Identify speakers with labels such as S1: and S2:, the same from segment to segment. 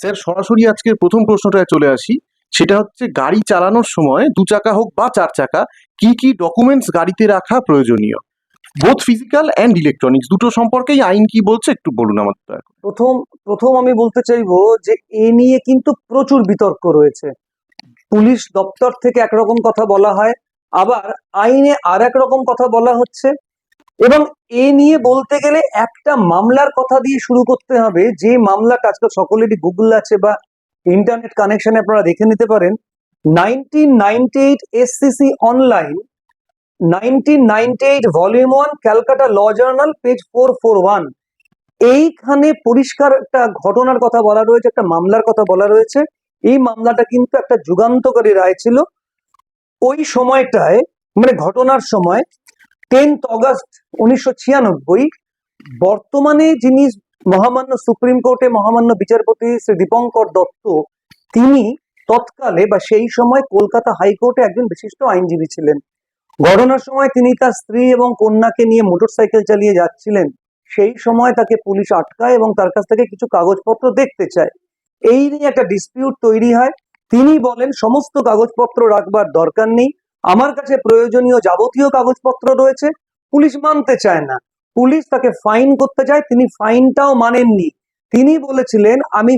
S1: Sir, সরাসরি আজকের প্রথম প্রশ্নটায় চলে আসি। সেটা হচ্ছে, গাড়ি চালানোর সময় দু চাকা হোক বা চার চাকা, কি কি ডকুমেন্টস গাড়িতে রাখা প্রয়োজনীয়? বোথ ফিজিক্যাল অ্যান্ড ইলেকট্রনিক্স দুটো সম্পর্কেই আইন কি বলছে একটু বলুন আমাদের।
S2: প্রথম প্রথম আমি বলতে চাইব যে, এ নিয়ে কিন্তু প্রচুর বিতর্ক রয়েছে। পুলিশ দপ্তর থেকে একরকম কথা বলা হয়, আবার আইনে আর এক রকম কথা বলা হচ্ছে এবং এ নিয়ে বলতে গেলে একটা মামলার কথা দিয়ে শুরু করতে হবে। যে মামলাটা আজকাল সকলেরই গুগল আছে বা ইন্টারনেট কানেকশনে আপনারা দেখে নিতে পারেন। Nineteen ninety eight SCC online nineteen ninety eight volume one Calcutta law journal page four four one এইখানে পরিষ্কার একটা ঘটনার কথা বলা রয়েছে, একটা মামলার কথা বলা রয়েছে। এই মামলাটা কিন্তু একটা যুগান্তকারী রায় ছিল। ওই সময়টায় মানে ঘটনার সময় টেন্থ অগস্ট উনিশশো ছিয়ানব্বই, বর্তমানে যিনি মহামান্য সুপ্রিম কোর্টে মহামান্য বিচারপতি শ্রী দীপঙ্কর দত্ত, তিনি তৎকালে বা সেই সময় কলকাতা হাইকোর্টে একজন বিশিষ্ট আইনজীবী ছিলেন। ঘটনার সময় তিনি তার স্ত্রী এবং কন্যাকে নিয়ে মোটরসাইকেল চালিয়ে যাচ্ছিলেন। সেই সময় তাকে পুলিশ আটকায় এবং তার কাছ থেকে কিছু কাগজপত্র দেখতে চায়। এই নিয়ে একটা ডিসপিউট তৈরি হয়। তিনি বলেন, সমস্ত কাগজপত্র রাখবার দরকার নেই। আমার কাছে প্রয়োজনীয় যাবতীয় কাগজপত্র রয়েছে, পুলিশ মানতে চায় না। পুলিশ তাকে ফাইন করতে চায় তিনি ফাইনটাও মানেননি। তিনি বলেছিলেন, আমি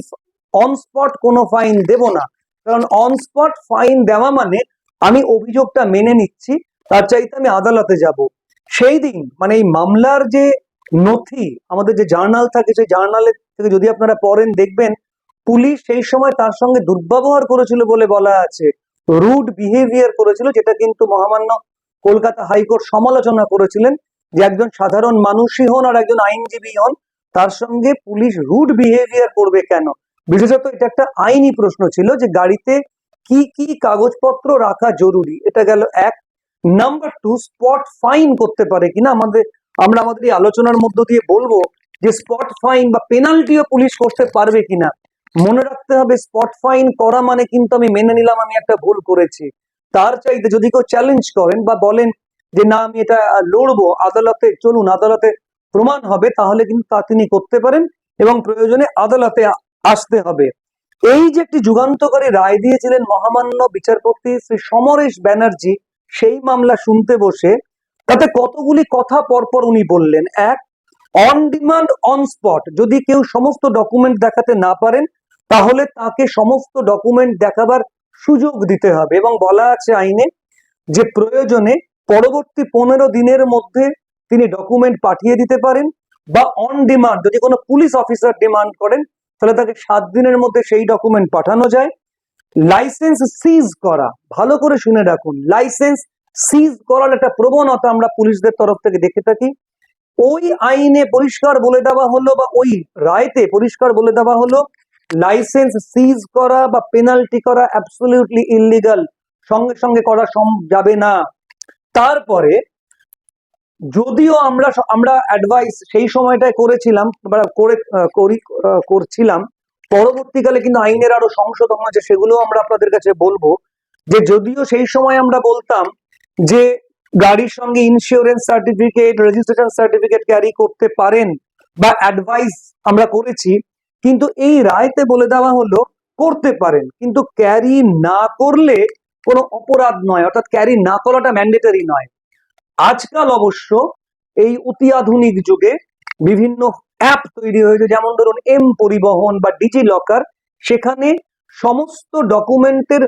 S2: অন স্পট কোনো ফাইন দেব না। কারণ অন স্পট ফাইন দেওয়া মানে আমি অভিযোগটা মেনে নিচ্ছি, তার চাইতে আমি আদালতে যাব। সেই দিন মানে এই মামলার যে নথি, আমাদের যে জার্নাল থাকে, সেই জার্নালের থেকে যদি আপনারা পড়েন, দেখবেন, পুলিশ সেই সময় তার সঙ্গে দুর্ব্যবহার করেছিল বলে বলা আছে। রুড বিহেভিয়ার করেছিল, যেটা কিন্তু মহামান্য কলকাতা হাইকোর্ট সমালোচনা করেছিলেন যে একজন সাধারণ মানুষই হন আর একজন আইনজীবী হন, তার সঙ্গে পুলিশ রুড বিহেভিয়ার করবে কেন? বিশেষত এটা একটা আইনি প্রশ্ন ছিল যে গাড়িতে কি কি কাগজপত্র রাখা জরুরি। এটা গেল এক। নাম্বার টু, স্পট ফাইন করতে পারে কিনা? আমাদের, আমরা আমাদের এই আলোচনার মধ্য দিয়ে বলব যে স্পট ফাইন বা পেনাল্টিও পুলিশ করতে পারবে কিনা? মনে রাখতে হবে স্পট ফাইন করা মানে কিন্তু আমি মেনে নিলাম, আমি একটা ভুল করেছি। তার চাইতে যদি কেউ চ্যালেঞ্জ করেন বা বলেন যে, না, আমি এটা লড়বো, আদালতে চলুন, আদালতে প্রমাণ হবে, তাহলে কিন্তু তা তিনি করতে পারেন এবং প্রয়োজনে আদালতে আসতে হবে। এই যে একটি যুগান্তকারী রায় দিয়েছিলেন মহামান্য বিচারপতি শ্রী সমরেশ ব্যানার্জি, সেই মামলা শুনতে বসে তাতে কতগুলি কথা পরপর উনি বললেন। এক অন ডিমান্ড অন স্পট যদি কেউ সমস্ত ডকুমেন্ট দেখাতে না পারেন তাহলে তাকে সমস্ত ডকুমেন্ট দেখাবার সুযোগ দিতে হবে। এবং বলা আছে আইনে যে প্রয়োজনে পরবর্তী পনেরো দিনের মধ্যে তিনি ডকুমেন্ট পাঠিয়ে দিতে পারেন বা অন ডিমান্ড যদি কোনো পুলিশ অফিসার ডিমান্ড করেন, তাহলে তাকে সাত দিনের মধ্যে সেই ডকুমেন্ট পাঠানো যায়। লাইসেন্স সিজ করা, ভালো করে শুনে রাখুন লাইসেন্স সিজ করার একটা প্রবণতা আমরা পুলিশদের তরফ থেকে দেখে থাকি। ওই আইনে পরিষ্কার বলে দেওয়া হলো বা ওই রায়তে পরিষ্কার বলে দেওয়া হলো লাইসেন্স সিজ করা বা পেনাল্টি করা অ্যাবসলিউটলি ইলিগাল সঙ্গে সঙ্গে করা যাবে না। তারপরে, যদিও আমরা আমরা অ্যাডভাইস সেই সময়টায় করেছিলাম, বা করে করি করছিলাম, পরবর্তীকালে কিন্তু আইনের আরও সংশোধন আছে সেগুলো আমরা আপনাদের কাছে বলব। যে যদিও সেই সময় আমরা বলতাম যে গাড়ির সঙ্গে insurance certificate registration certificate carry করতে পারেন, বা অ্যাডভাইস আমরা করেছি কিন্তু এই রায়তে বলে দেওয়া হলো, করতে পারেন। কিন্তু ক্যারি না করলে কোনো অপরাধ নয়, অর্থাৎ ক্যারি না করাটা ম্যান্ডেটারি নয়। আজকাল অবশ্য এই অতি আধুনিক যুগে বিভিন্ন অ্যাপ তৈরি হয়েছে, যেমন ধরুন এম পরিবহন বা ডিজি লকার সেখানে সমস্ত ডকুমেন্টের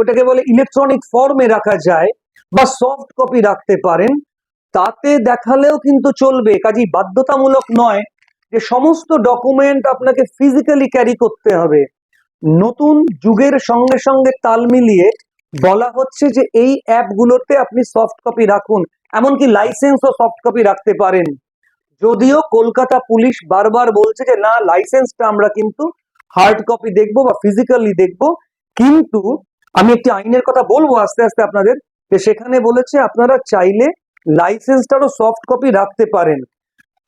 S2: ওটাকে বলে ইলেকট্রনিক ফর্মে রাখা যায় বা সফট কপি রাখতে পারেন। তাতে দেখালেও কিন্তু চলবে, কাজেই বাধ্যতামূলক নয়। যে সমস্ত ডকুমেন্ট আপনাকে ফিজিক্যালি ক্যারি করতে হবে। নতুন যুগের সঙ্গে সঙ্গে তাল মিলিয়ে বলা হচ্ছে যে এই অ্যাপগুলোতে আপনি সফট কপি রাখুন, এমনকি লাইসেন্সও সফট কপি রাখতে পারেন। যদিও কলকাতা পুলিশ বারবার বলছে যে, না লাইসেন্সটা আমরা কিন্তু হার্ড কপি দেখব বা ফিজিক্যালি দেখব। কিন্তু আমি একটি আইনের কথা বলব আস্তে আস্তে আপনাদের, যে সেখানে বলেছে আপনারা চাইলে লাইসেন্সটারও সফট কপি রাখতে পারেন।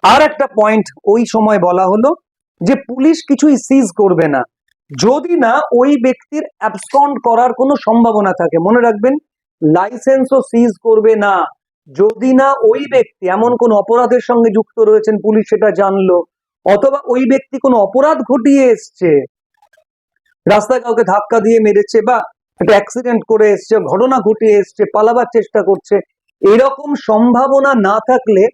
S2: আর একটা পয়েন্ট ওই সময় বলা হলো যে পুলিশ কিছুই সিজ করবে না। যদি না, ওই ব্যক্তির অ্যাবসকন্ড করার কোনো সম্ভাবনা থাকে। মনে রাখবেন লাইসেন্সও সিজ করবে না। যদি না, ওই ব্যক্তি, এমন কোন অপরাধের সঙ্গে যুক্ত রয়েছেন পুলিশ, সেটা জানলো। অথবা ওই ব্যক্তি কোনো অপরাধ ঘটিয়ে এসছে রাস্তায় কাউকে ধাক্কা দিয়ে মেরেছে বা একটা অ্যাক্সিডেন্ট করে এসছে, ঘটনা ঘটিয়ে এসছে, পালাবার চেষ্টা করছে, এরকম সম্ভাবনা না থাকলে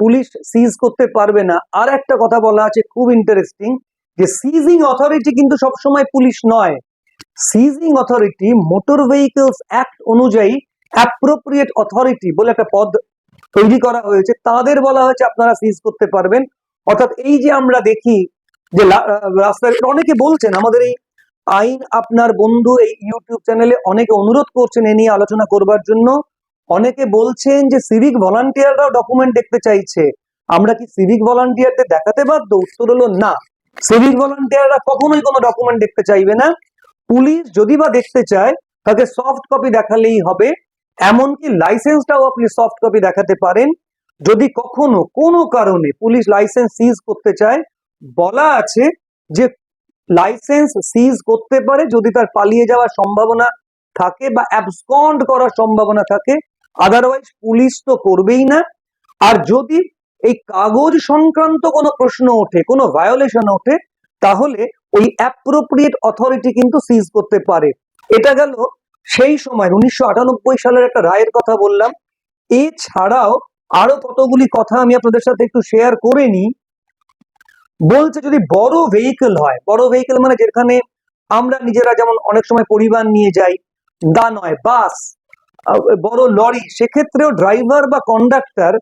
S2: পুলিশ সিজ করতে পারবে না। আর একটা কথা বলা আছে খুব ইন্টারেস্টিং যে সিজিং অথরিটি কিন্তু সবসময় পুলিশ নয়। Seizing authority motor vehicles act অনুযায়ী অ্যাপ্রোপ্রিয়েট অথরিটি বলে একটা পদ তৈরি করা হয়েছে। তাদের বলা হয়েছে আপনারা সিজ করতে পারবেন। অর্থাৎ এই যে আমরা দেখি যে রাস্তায় অনেকে বলছেন, আমাদের এই আইন আপনার বন্ধু এই ইউটিউব চ্যানেলে অনেকে অনুরোধ করছেন এ নিয়ে আলোচনা করবার জন্য। অনেকে বলছেন যে সিভিক ভলান্টিয়াররাও ডকুমেন্ট দেখতে চাইছে। আমরা কি সিভিক ভলান্টিয়ারদের দেখাতে বাধ্য? উত্তর হলো না। সিভিক ভলান্টিয়াররা কখনোই কোনো ডকুমেন্ট দেখতে চাইবে না। পুলিশ যদি বা দেখতে চায়, তাকে সফট কপি দেখালেই হবে। এমনকি লাইসেন্সটাও আপনি সফট কপি দেখাতে পারেন। যদি কখনো কোনো কারণে পুলিশ লাইসেন্স সিজ করতে চায়, বলা আছে যে লাইসেন্স সিজ করতে পারে যদি তার পালিয়ে যাওয়ার সম্ভাবনা থাকে বা অ্যাবসকন্ড করার সম্ভাবনা থাকে। আদারওয়াইজ পুলিশ তো করবেই না। আর যদি এই কাগজ সংক্রান্ত কোনো প্রশ্ন ওঠে, কোনো ভায়োলেশন ওঠে, তাহলে ওই অ্যাপ্রোপ্রিয়েট অথরিটি কিন্তু সিজ করতে পারে। এটা গেল সেই সময়, উনিশশো আটানব্বই সালের একটা রায়ের কথা বললাম। এছাড়াও আরও কতগুলি কথা আমি আপনাদের সাথে একটু শেয়ার করে নিই। বলছে যদি বড় ভেহিকল হয়, বড় ভেহিকল মানে যেখানে আমরা নিজেরা যেমন অনেক সময় পরিবার নিয়ে যাই দা নয় বাস বড় লরি, সেক্ষেত্রেও ড্রাইভার বা কন্ডাক্টর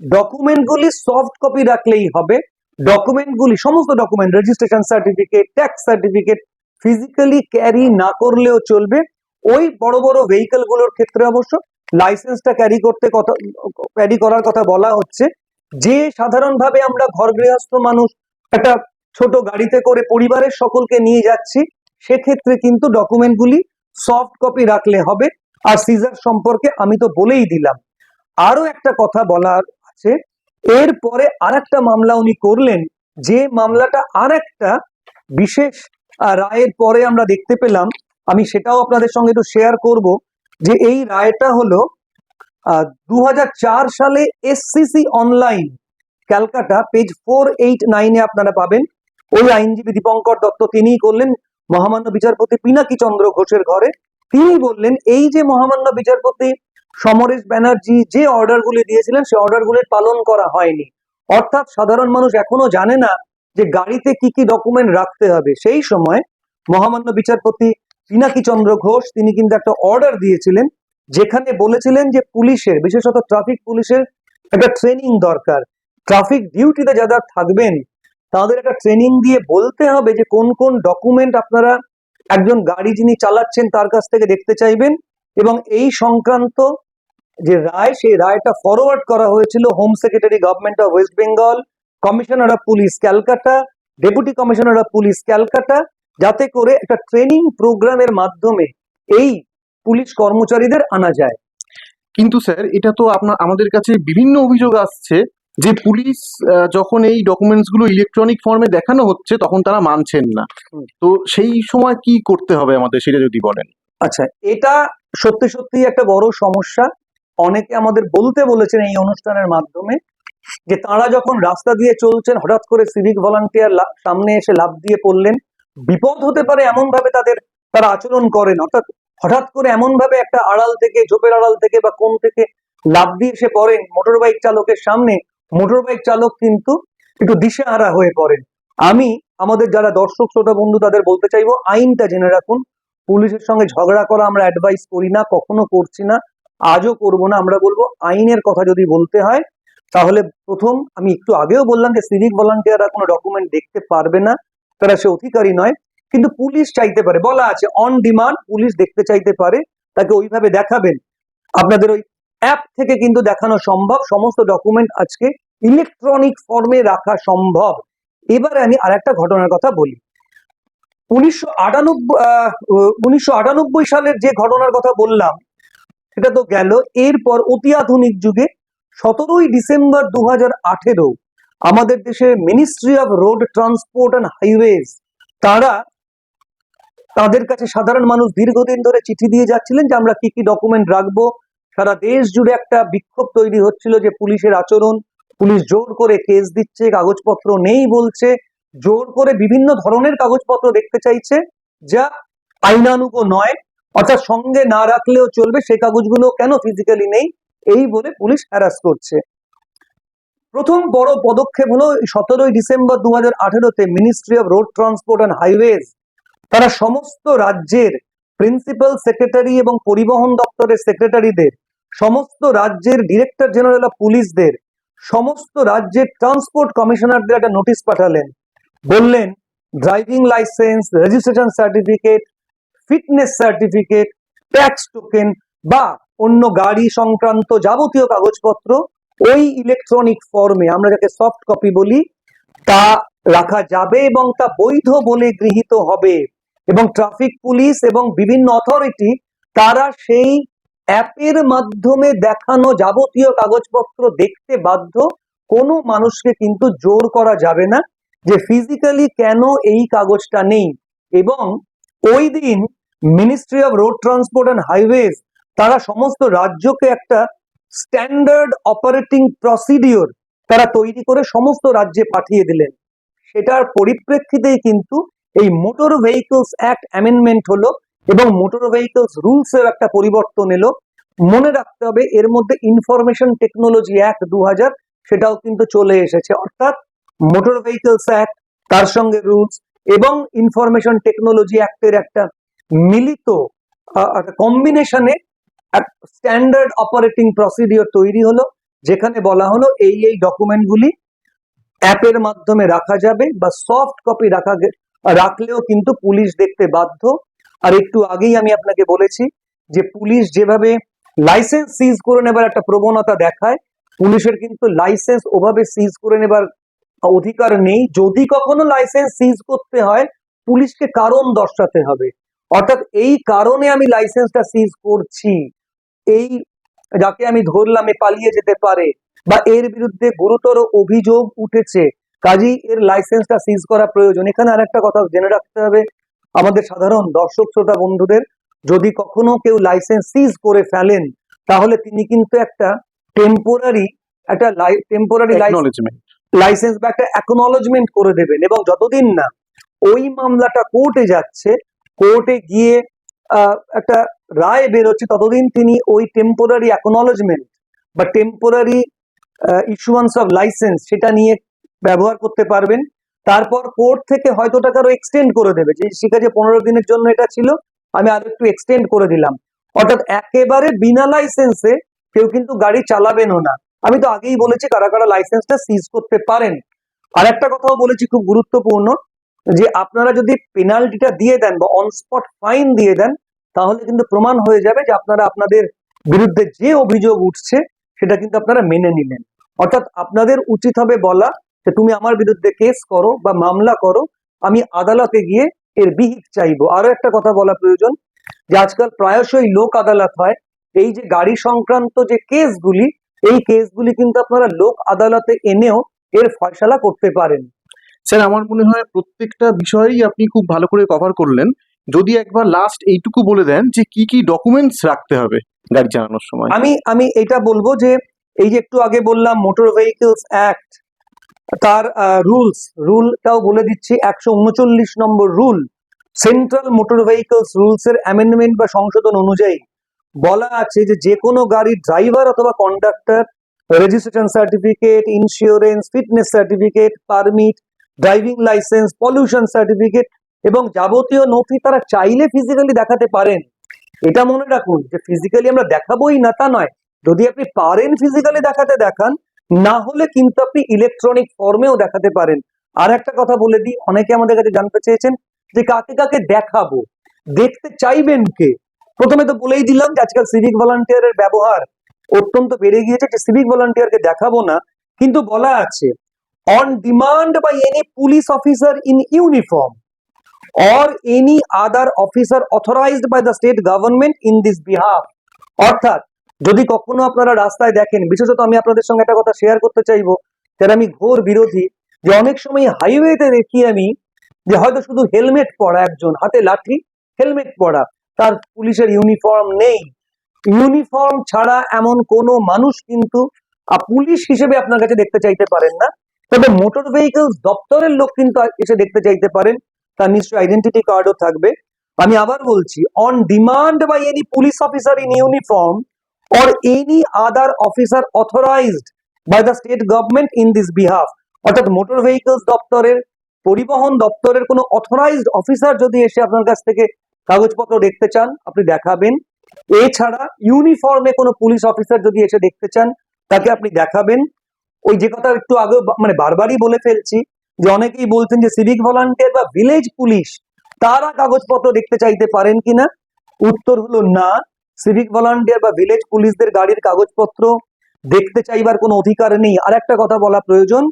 S2: ডকুমেন্টগুলি সফট কপি রাখলেই হবে। ডকুমেন্টগুলি সমস্ত document registration certificate tax certificate physically carry না করলেও চলবে। ওই বড় বড় ভেহিকলগুলোর ক্ষেত্রে অবশ্য লাইসেন্সটা ক্যারি করতে কথা ক্যারি করার কথা বলা হচ্ছে। যে সাধারণভাবে আমরা ঘর গৃহস্থ মানুষ, একটা ছোট গাড়িতে করে পরিবারের সকলকে নিয়ে যাচ্ছি, সেক্ষেত্রে কিন্তু ডকুমেন্টগুলি সফট কপি রাখলে হবে। আর সিজার সম্পর্কে আমি তো বলেই দিলাম। আরও একটা কথা বলার আছে, এরপরে আর একটা মামলা উনি করলেন, যে মামলাটা আর একটা বিশেষ রায়ের পরে আমরা দেখতে পেলাম, আমি সেটাও আপনাদের সঙ্গে একটু শেয়ার করব, যে এই রায়টা হলো দু হাজার চার সালে SCC online Calcutta page four eight নাইনে আপনারা পাবেন। ওই আইনজীবী দীপঙ্কর দত্ত তিনিই করলেন, মহামান্য বিচারপতি পিনাকি চন্দ্র ঘোষের ঘরে। তিনি বললেন, এই যে মহামান্য বিচারপতি সমরেশ ব্যানার্জি যে অর্ডারগুলি দিয়েছিলেন সেই অর্ডারগুলির পালন করা হয়নি। অর্থাৎ সাধারণ মানুষ এখনও জানে না যে গাড়িতে কি কি ডকুমেন্ট রাখতে হবে। সেই সময় মহামান্য বিচারপতি পিনাকি চন্দ্র ঘোষ, তিনি কিন্তু একটা অর্ডার দিয়েছিলেন, যেখানে বলেছিলেন যে পুলিশের, বিশেষত ট্রাফিক পুলিশের একটা ট্রেনিং দরকার। ট্রাফিক ডিউটিতে যারা থাকবেন, তাদের একটা ট্রেনিং দিয়ে বলতে হবে যে কোন কোন ডকুমেন্ট আপনারা একজন গাড়ি যিনি চালাচ্ছেন তার কাছ থেকে দেখতে চাইবেন এবং এই সংক্রান্ত যে রায়, সেই রায়টা ফরওয়ার্ড করা হয়েছিল home secretary government of West Bengal commissioner of police Calcutta deputy commissioner of police Calcutta যাতে করে একটা ট্রেনিং প্রোগ্রামের মাধ্যমে এই পুলিশ কর্মচারীদের আনা যায়।
S1: কিন্তু স্যার এটা তো আপনার, আমাদের কাছে বিভিন্ন অভিযোগ আসছে। যে পুলিশ যখন এই ডকুমেন্টসগুলো ইলেকট্রনিক ফর্মে দেখানো হচ্ছে তখন তারা মানছেন না। তো সেই সময় কি করতে হবে আমাদের সেটা যদি বলেন।
S2: আচ্ছা এটা সত্যি সত্যি একটা বড় সমস্যা। অনেকে আমাদের বলতে বলেছেন এই অনুষ্ঠানের মাধ্যমে যে তারা যখন রাস্তা দিয়ে চলছেন হঠাৎ করে সিভিক ভলান্টিয়ার সামনে এসে লাভ দিয়ে পড়লেন। বিপদ হতে পারে এমন ভাবে তাদের তারা আচরণ করেন। অর্থাৎ হঠাৎ করে এমন ভাবে একটা আড়াল থেকে ঝোপের আড়াল থেকে বা কোন থেকে লাভ দিয়ে এসে পড়েন মোটর বাইক চালকের সামনে মোটর বাইক চালক কিন্তু একটু দিশেহারা হয়ে পড়েন। আমি, আমাদের যারা দর্শক, শ্রোতা, বন্ধু, তাদের বলতে চাইব, আইনটা জেনে রাখুন। পুলিশের সঙ্গে ঝগড়া করা আমরা অ্যাডভাইস করি না, কখনো করছি না, আজও করব না। আমরা বলব, আইনের কথা যদি বলতে হয়, তাহলে প্রথম আমি একটু আগেও বললাম যে সিভিক ভলান্টিয়াররা কোনো ডকুমেন্ট দেখতে পারবে না, তারা সে অধিকারী নয়। কিন্তু পুলিশ চাইতে পারে, বলা আছে অন ডিমান্ড পুলিশ দেখতে চাইতে পারে, তাকে ওইভাবে দেখাবেন। আপনাদের ওই অ্যাপ থেকে কিন্তু দেখানো সম্ভব, সমস্ত ডকুমেন্ট আজকে ইলেকট্রনিক ফর্মে রাখা সম্ভব। এবারে আমি আরেকটা ঘটনার কথা বলি। উনিশশো আটানব্বই সালের যে ঘটনার কথা বললাম, সেটা তো গেল। এরপর অতি আধুনিক যুগে সতেরোই ডিসেম্বর দু আঠেরো আমাদের দেশের ministry of road transport and highways তারা তাদের কাছে সাধারণ মানুষ দীর্ঘদিন ধরে চিঠি দিয়ে যাচ্ছিলেন যে আমরা কি কি ডকুমেন্ট রাখব। সারা দেশ জুড়ে একটা বিক্ষোভ তৈরি হচ্ছিল যে পুলিশের আচরণ পুলিশ জোর করে কেস দিচ্ছে, কাগজপত্র নেই বলছে, জোর করে বিভিন্ন ধরনের কাগজপত্র দেখতে চাইছে, যা আইনানুগ নয়, অর্থাৎ সঙ্গে না রাখলেও চলবে, সেই কাগজগুলো কেন ফিজিক্যালি নেই, এই বলে পুলিশ হ্যারাস করছে। প্রথম বড় পদক্ষেপ হলো সতেরোই ডিসেম্বর দু হাজার আঠেরোতে ministry of road transport and highways তারা সমস্ত রাজ্যের প্রিন্সিপাল সেক্রেটারি এবং পরিবহন দপ্তরের সেক্রেটারিদের সমস্ত রাজ্যের ডিরেক্টর জেনারেল অফ পুলিশদের সমস্ত রাজ্যের ট্রান্সপোর্ট কমিশনারদের একটা নোটিশ পাঠালেন। বললেন driving licence registration certificate fitness certificate tax token বা অন্য গাড়ি সংক্রান্ত যাবতীয় কাগজপত্র ওই ইলেকট্রনিক ফর্মে আমরা যাকে সফট কপি বলি, তা রাখা যাবে এবং তা বৈধ বলে গৃহীত হবে। এবং ট্রাফিক পুলিশ এবং বিভিন্ন অথরিটি তারা সেই অ্যাপের মাধ্যমে দেখানো যাবতীয় কাগজপত্র দেখতে বাধ্য কোনো মানুষকে কিন্তু জোর করা যাবে না যে ফিজিক্যালি কেন এই কাগজটা নেই। এবং ওই দিন ministry of road transport and highways তারা সমস্ত রাজ্যকে একটা স্ট্যান্ডার্ড অপারেটিং প্রসিডিওর তারা তৈরি করে সমস্ত রাজ্যে পাঠিয়ে দিলেন। সেটার পরিপ্রেক্ষিতেই কিন্তু এই মোটর ভেহিকলস অ্যাক্ট অ্যামেন্ডমেন্ট হলো এবং মোটর ভেহিকলস রুলস এর একটা পরিবর্তন এলো। মনে রাখতে হবে, এর মধ্যে ইনফরমেশন টেকনোলজি অ্যাক্ট দু হাজার সেটাও কিন্তু চলে এসেছে। অর্থাৎ মোটর ভেহিকলস অ্যাক্ট তার সঙ্গে রুলস এবং ইনফরমেশন টেকনোলজি অ্যাক্টের একটা মিলিত কম্বিনেশনে স্ট্যান্ডার্ড অপারেটিং প্রসিডিওর তৈরি হলো, যেখানে বলা হলো এই এই ডকুমেন্টগুলি অ্যাপের মাধ্যমে রাখা যাবে বা সফট কপি রাখা রাখলেও কিন্তু পুলিশ দেখতে বাধ্য। আর একটু আগেই আমি আপনাকে বলেছি যে পুলিশ যেভাবে লাইসেন্স সিজ করে নেবার একটা প্রবণতা দেখায়, পুলিশের কিন্তু লাইসেন্স ওভাবে সিজ করে নেবার অধিকার নেই। যদি কখনো লাইসেন্স সিজ করতে হয়, পুলিশকে কারণ দর্শাতে হবে। অর্থাৎ এই কারণে আমি লাইসেন্সটা সিজ করছি। এই যাকে আমি ধরলাম পালিয়ে যেতে পারে বা এর বিরুদ্ধে গুরুতর অভিযোগ উঠেছে, কাজেই এর লাইসেন্সটা সিজ করা প্রয়োজন। এখানে আর একটা কথা জেনে রাখতে হবে আমাদের সাধারণ দর্শক শ্রোতা বন্ধুদের যদি কখনো কেউ লাইসেন্স সিজ করে ফেলেন তাহলে তিনি কিন্তু একটা টেম্পোরারি একটা টেম্পোরারি. লাইসেন্স বা একটা অ্যাকনোলজমেন্ট করে দেবেন এবং যতদিন না ওই মামলাটা কোর্টে যাচ্ছে কোর্টে গিয়ে একটা রায় বেরোচ্ছে ততদিন তিনি ওই টেম্পোরারি অ্যাকনোলজমেন্ট বা টেম্পোরারি ইস্যুয়ান্স অফ লাইসেন্স সেটা নিয়ে ব্যবহার করতে পারবেন তারপর কোর্ট থেকে হয়তো ওটাকে আরও এক্সটেন্ড করে দেবে। যে ঠিক আছে, পনেরো দিনের জন্য এটা ছিল, আমি আরও একটু এক্সটেন্ড করে দিলাম। অর্থাৎ একেবারে বিনা লাইসেন্সে কেউ কিন্তু গাড়ি চালাবেনও না। আমি তো আগেই বলেছি, কারা কারা লাইসেন্সটা সিজ করতে পারেন। আর একটা কথাও বলেছি খুব গুরুত্বপূর্ণ, যে আপনারা যদি পেনাল্টিটা দিয়ে দেন বা অনস্পট ফাইন দিয়ে দেন, তাহলে কিন্তু প্রমাণ হয়ে যাবে যে আপনারা আপনাদের বিরুদ্ধে যে অভিযোগ উঠছে, সেটা কিন্তু আপনারা মেনে নিলেন। অর্থাৎ আপনাদের উচিত হবে বলা যে তুমি আমার বিরুদ্ধে কেস করো বা মামলা করো আমি আদালতে গিয়ে এর বিহিত চাইব। আরও একটা কথা বলা প্রয়োজন যে আজকাল প্রায়শই লোক আদালত হয়। এই যে গাড়ি সংক্রান্ত যে কেসগুলি এই কেসগুলি কিন্তু আপনারা লোক আদালতে এনেও এর ফয়সালা করতে পারেন।
S1: স্যার আমার মনে হয় প্রত্যেকটা বিষয়েই আপনি খুব ভালো করে কভার করলেন। যদি একবার লাস্ট এইটুকু বলে দেন যে কি কি ডকুমেন্টস রাখতে হবে গাড়ি চালানোর সময়।
S2: আমি আমি এটা বলব যে এই যে একটু আগে বললাম মোটর ভেহিকলস অ্যাক্ট তার রুলস রুলটাও বলে দিচ্ছি। একশো উনচল্লিশ নম্বর rule central motor vehicles rules এর অ্যামেন্ডমেন্ট বা সংশোধন অনুযায়ী বলা আছে যে যে কোনো গাড়ির ড্রাইভার অথবা conductor registration certificate insurance fitness certificate permit driving licence pollution certificate এবং যাবতীয় নথি তারা চাইলে ফিজিক্যালি দেখাতে পারেন। এটা মনে রাখুন যে ফিজিক্যালি আমরা দেখাবোই না তা নয়। যদি আপনি পারেন ফিজিক্যালি দেখাতে দেখান না হলে কিন্তু আপনি ইলেকট্রনিক ফর্মেও দেখাতে পারেন। আর একটা কথা বলে দিই, অনেকে আমাদের কাছে জানতে চেয়েছেন যে কাকে কাকে দেখাবো, দেখতে চাইবেন কে? প্রথমে তো বলেই দিলাম যে আজকাল সিভিক ভলান্টিয়ারের ব্যবহার অত্যন্ত বেড়ে গিয়েছে, যে সিভিক ভলান্টিয়ারকে দেখাবো না, কিন্তু বলা আছে on demand by any police officer in uniform or any other officer authorized by the state government in this behalf. অর্থাৎ যদি কখনো আপনারা রাস্তায় দেখেন, বিশেষত আমি আপনাদের সঙ্গে একটা কথা শেয়ার করতে চাইব যারা আমি ঘোর বিরোধী, যে অনেক সময় হাইওয়েতে দেখি আমি, যে হয়তো শুধু হেলমেট পরা একজন, হাতে লাঠি হেলমেট পরা, তার পুলিশের ইউনিফর্ম নেই। ইউনিফর্ম ছাড়া এমন কোনো মানুষ কিন্তু পুলিশ হিসেবে আপনার কাছে দেখতে চাইতে পারেন না। তবে মোটর ভেহিকেল দপ্তরের লোক কিন্তু এসে দেখতে চাইতে পারেন, তার নিশ্চয়ই আইডেন্টিটি কার্ডও থাকবে। আমি আবার বলছি on demand by any police officer in uniform or any other officer authorized by the state government in this behalf. অর্থাৎ মোটর ভেহিকলস দপ্তরের, পরিবহন দপ্তরের কোনো অথরাইজড অফিসার যদি এসে আপনার কাছ থেকে কাগজপত্র দেখতে চান, আপনি দেখাবেন। এছাড়া ইউনিফর্মে কোনো পুলিশ অফিসার যদি এসে দেখতে চান, তাকে আপনি দেখাবেন। ওই যে কথা একটু আগে মানে বারবারই বলে ফেলছি যে অনেকেই বলছেন যে সিভিক ভলান্টিয়ার বা ভিলেজ পুলিশ তারা কাগজপত্র দেখতে চাইতে পারেন কিনা? উত্তর হলো না। সিভিক ভলান্টিয়ার বা ভিলেজ পুলিশদের গাড়ির কাগজপত্র দেখতে চাইবার কোনো অধিকার নেই। আর একটা কথা বলা প্রয়োজন,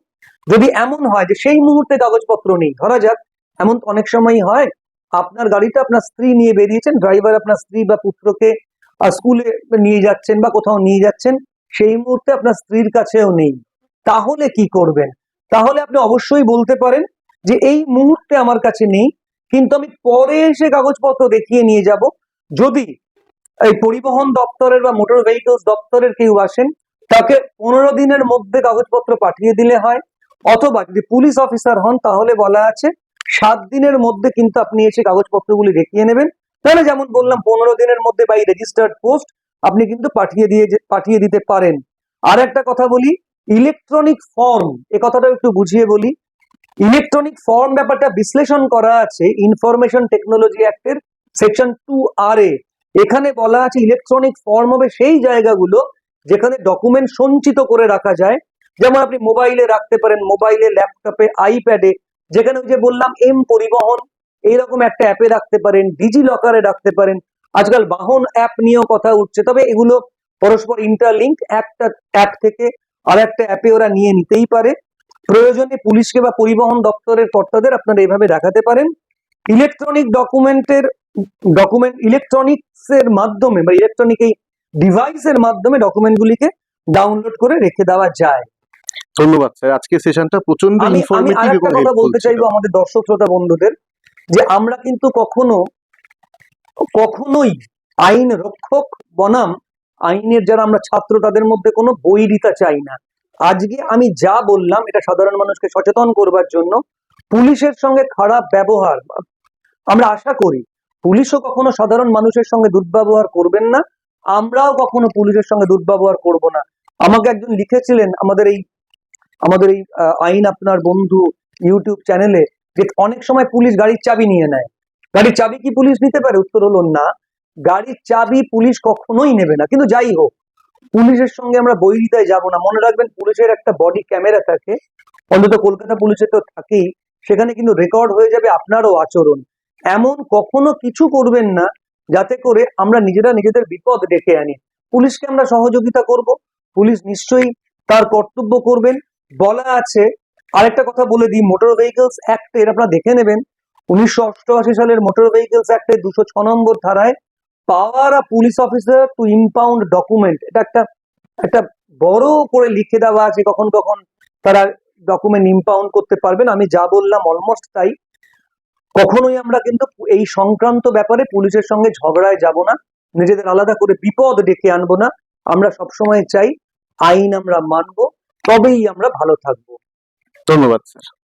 S2: যদি এমন হয় যে সেই মুহূর্তে কাগজপত্র নেই, ধরা যাক, এমন অনেক সময়ই হয়, আপনার গাড়িটা আপনার স্ত্রী নিয়ে বেরিয়েছেন ড্রাইভার আপনার স্ত্রী বা পুত্রকে স্কুলে নিয়ে যাচ্ছেন বা কোথাও নিয়ে যাচ্ছেন, সেই মুহূর্তে আপনার স্ত্রীর কাছেও নেই। তাহলে কি করবেন? তাহলে আপনি অবশ্যই বলতে পারেন যে এই মুহূর্তে আমার কাছে নেই, কিন্তু আমি পরে এসে কাগজপত্র দেখিয়ে নিয়ে যাব। যদি এই পরিবহন দপ্তরের বা মোটর ভেহিকলস দপ্তরের কেউ আসেন, তাকে পনেরো দিনের মধ্যে কাগজপত্র পাঠিয়ে দিলে হয়। অথবা যদি পুলিশ অফিসার হন, তাহলে বলা আছে সাত দিনের মধ্যে কিন্তু আপনি এসে কাগজপত্রগুলি দেখিয়ে নেবেন। তাহলে যেমন বললাম, পনেরো দিনের মধ্যে বাই রেজিস্টার্ড পোস্ট আপনি কিন্তু পাঠিয়ে দিয়ে পাঠিয়ে দিতে পারেন। আর একটা কথা বলি ইলেকট্রনিক ফর্ম এ কথাটা একটু বুঝিয়ে বলি। ইলেকট্রনিক ফর্ম ব্যাপারটা বিশ্লেষণ করা আছে ইনফরমেশন টেকনোলজি অ্যাক্টের সেকশন টু আর এ এখানে বলা আছে ইলেকট্রনিক ফর্ম হবে সেই জায়গাগুলো যেখানে ডকুমেন্ট সঞ্চিত করে রাখা যায়। যেমন আপনি মোবাইলে রাখতে পারেন মোবাইলে ল্যাপটপে আইপ্যাডে যেখানে যে বললাম এম পরিবহন, এইরকম একটা অ্যাপে রাখতে পারেন ডিজি লকারে রাখতে পারেন। আজকাল বাহন অ্যাপ নিয়েও কথা উঠছে, তবে এগুলো পরস্পর ইন্টারলিঙ্ক একটা অ্যাপ থেকে আর একটা অ্যাপে ওরা নিয়ে নিতেই পারে। প্রয়োজনে পুলিশকে বা পরিবহন দপ্তরের কর্তাদের আপনারা এইভাবে দেখাতে পারেন। ইলেকট্রনিক ডকুমেন্টের ডকুমেন্ট ইলেকট্রনিক্স এর মাধ্যমে বা ইলেকট্রনিক এই ডিভাইসের মাধ্যমে ডকুমেন্টগুলিকে ডাউনলোড করে রেখে দেওয়া যায়।
S1: ধন্যবাদ স্যার। আজকে সেশনটা
S2: প্রচণ্ড
S1: ইনফরমেটিভ এবং
S2: কথা বলতে চাইব আমাদের দর্শক শ্রোতা বন্ধুদের যে আমরা কিন্তু কখনো কখনোই আইন রক্ষক বনাম আইনের যারা আমরা ছাত্র তাদের মধ্যে কোনো বৈরিতা চাই না। আজকে আমি যা বললাম এটা সাধারণ মানুষকে সচেতন করবার জন্য পুলিশের সঙ্গে খারাপ ব্যবহার আমরা আশা করি পুলিশও কখনো সাধারণ মানুষের সঙ্গে দুর্ব্যবহার করবেন না, আমরাও কখনো পুলিশের সঙ্গে দুর্ব্যবহার করব না। আমাকে একজন লিখেছিলেন আমাদের এই আমাদের এই আইন আপনার বন্ধু ইউটিউব চ্যানেলে যে অনেক সময় পুলিশ গাড়ির চাবি নিয়ে নেয়। গাড়ির চাবি কি পুলিশ নিতে পারে? উত্তর হলো না। গাড়ির চাবি পুলিশ কখনোই নেবে না। কিন্তু যাই হোক, পুলিশের সঙ্গে আমরা বৈরিতায় যাব না। মনে রাখবেন পুলিশের একটা বডি ক্যামেরা থাকে, অন্তত কলকাতা পুলিশের তো থাকেই, সেখানে কিন্তু রেকর্ড হয়ে যাবে আপনারও আচরণ। এমন কখনো কিছু করবেন না যাতে করে আমরা নিজেরা নিজেদের বিপদ ডেকে আনি। পুলিশকে আমরা সহযোগিতা করব, পুলিশ নিশ্চয়ই তার কর্তব্য করবেন। বলা আছে, আরেকটা কথা বলে দিই মোটর ভেহিকলস অ্যাক্টের আপনারা দেখে নেবেন, উনিশশো অষ্টআশি সালের মোটর ভেহিকলস অ্যাক্টের দুশো ছ নম্বর ধারায় power uh police officer to impound document এটা একটা একটা বড় করে লিখে দেওয়া আছে, কখন কখন তারা ডকুমেন্ট ইম্পাউন্ড করতে পারবেন। আমি যা বললাম অলমোস্ট তাই। কখনোই আমরা কিন্তু এই সংক্রান্ত ব্যাপারে পুলিশের সঙ্গে ঝগড়ায় যাব না। নিজেদের আলাদা করে বিপদ ডেকে আনব না। আমরা সবসময় চাই আইন আমরা মানবো, তবেই আমরা ভালো থাকব।
S1: ধন্যবাদ, স্যার।